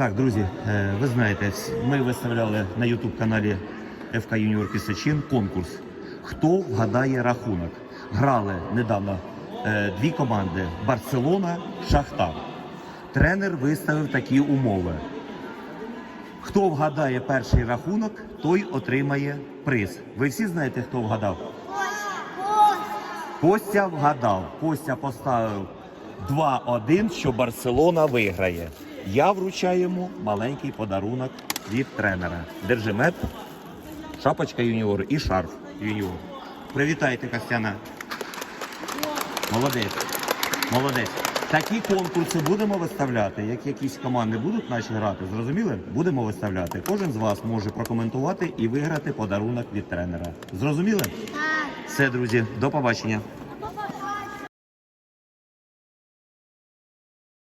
Так, друзі, е, ви знаєте, ми виставляли на YouTube каналі ФК Юніор Кисачин конкурс. Хто вгадає рахунок? Грали недавно е, дві команди Барселона, Шахтар. Тренер виставив такі умови. Хто вгадає перший рахунок, той отримає приз. Ви всі знаєте, хто вгадав? Костя вгадав. Костя поставив 2-1, що Барселона виграє. Я вручаю йому маленький подарунок від тренера. Держи мед, шапочка юніору і шарф юніор. Привітайте, Костяна. Молодець. Молодець. Такі конкурси будемо виставляти. Як якісь команди будуть наші грати, зрозуміли? Будемо виставляти. Кожен з вас може прокоментувати і виграти подарунок від тренера. Зрозуміли? Так. Все, друзі, до побачення.